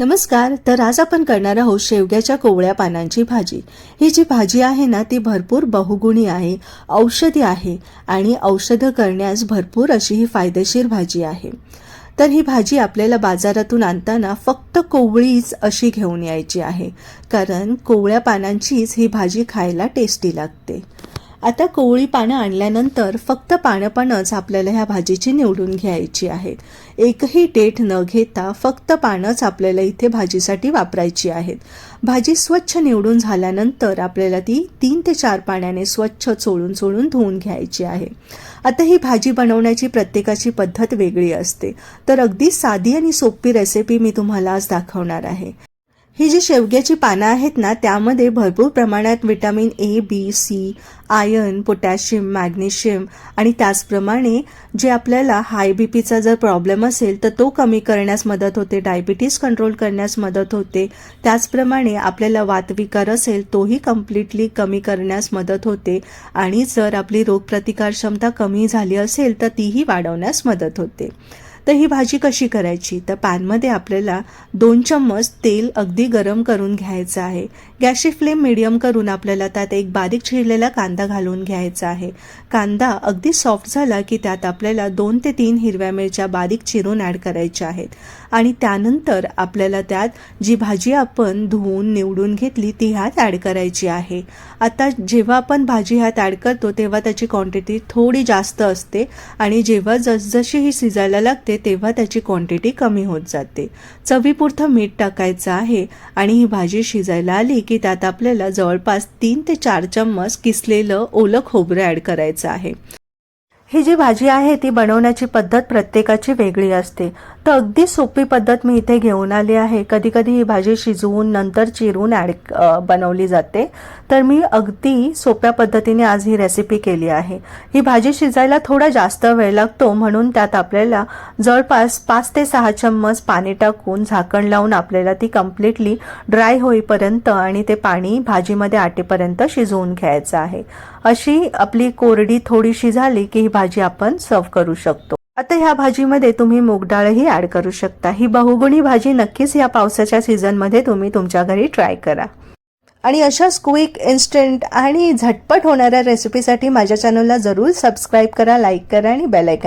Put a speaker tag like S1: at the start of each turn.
S1: नमस्कार तर आज आपण करणार आहोत शेवग्याच्या कोवळ्या पानांची भाजी. ही जी भाजी आहे ना ती भरपूर बहुगुणी आहे औषधी आहे आणि औषधं करण्यास भरपूर अशी ही फायदेशीर भाजी आहे. तर ही भाजी आपल्याला बाजारातून आणताना फक्त कोवळीच अशी घेऊन यायची आहे कारण कोवळ्या पानांचीच ही भाजी खायला टेस्टी लागते. आता कोवळी पानं आणल्यानंतर फक्त पानं पानंच आपल्याला ह्या भाजीची निवडून घ्यायची आहेत. एकही डेट न घेता फक्त पानंच आपल्याला इथे भाजीसाठी वापरायची आहेत. भाजी स्वच्छ निवडून झाल्यानंतर आपल्याला ती तीन ते चार पाण्याने स्वच्छ चोळून चोळून धुवून घ्यायची आहे. आता ही भाजी बनवण्याची प्रत्येकाची पद्धत वेगळी असते. तर अगदी साधी आणि सोपी रेसिपी मी तुम्हाला आज दाखवणार आहे. ही जी शेवग्याची पानं आहेत ना त्यामध्ये भरपूर प्रमाणात vitamin A B C iron potassium magnesium आणि त्याचप्रमाणे जे आपल्याला हाय बी पीचा जर प्रॉब्लेम असेल तर तो कमी करण्यास मदत होते डायबिटीस कंट्रोल करण्यास मदत होते. त्याचप्रमाणे आपल्याला वातविकार असेल तोही कम्प्लिटली कमी करण्यास मदत होते. आणि जर आपली रोगप्रतिकार क्षमता कमी झाली असेल तर तीही वाढवण्यास मदत होते. तर ही भाजी कशी करायची? तर पॅनमध्ये आपल्याला दोन चम्मच तेल अगदी गरम करून घ्यायचं आहे. गॅसची फ्लेम मिडियम करून आपल्याला त्यात एक बारीक चिरलेला कांदा घालून घ्यायचा आहे. कांदा अगदी सॉफ्ट झाला की त्यात आपल्याला दोन ते तीन हिरव्या मिरच्या बारीक चिरून ॲड करायच्या आहेत. आणि त्यानंतर आपल्याला त्यात जी भाजी आपण धुवून निवडून घेतली ती ह्यात ॲड करायची आहे. आता जेव्हा आपण भाजी ह्यात ॲड करतो तेव्हा त्याची क्वांटिटी थोडी जास्त असते आणि जेव्हा जसजशी ही शिजायला लागते तेव्हा त्याची क्वांटिटी कमी होत जाते. चवीपुरतं मीठ टाकायचं आहे आणि ही भाजी शिजायला आली की त्यात आपल्याला जवळपास तीन ते चार चम्मच किसलेलं ओलं खोबरं ॲड करायचं आहे. ही जी भाजी आहे ती बनवण्याची पद्धत प्रत्येकाची वेगळी असते. तर अगदी सोपी पद्धत मी इथे घेऊन आली आहे. कधी कधी ही भाजी शिजवून नंतर चिरून ॲड बनवली जाते. तर मी अगदी सोप्या पद्धतीने आज ही रेसिपी केली आहे. ही भाजी शिजायला थोडा जास्त वेळ लागतो म्हणून त्यात आपल्याला जवळपास पाच ते सहा चम्मच पाणी टाकून झाकण लावून आपल्याला ती कम्प्लिटली ड्राय होईपर्यंत आणि ते पाणी भाजीमध्ये आटेपर्यंत शिजवून घ्यायचं आहे. अशी आपली कोरडी थोडीशी झाली की ही भाजी आपण सर्व करू शकतो. आता ह्या भाजीमध्ये तुम्ही मूग डाळही ॲड करू शकता. ही बहुगुणी भाजी नक्कीच या पावसाच्या सीझनमध्ये तुम्ही तुमच्या घरी ट्राय करा. आणि अशाच क्विक इन्स्टंट आणि झटपट होणाऱ्या रेसिपीसाठी माझ्या चॅनलला जरूर सबस्क्राईब करा लाईक करा आणि बेलायकन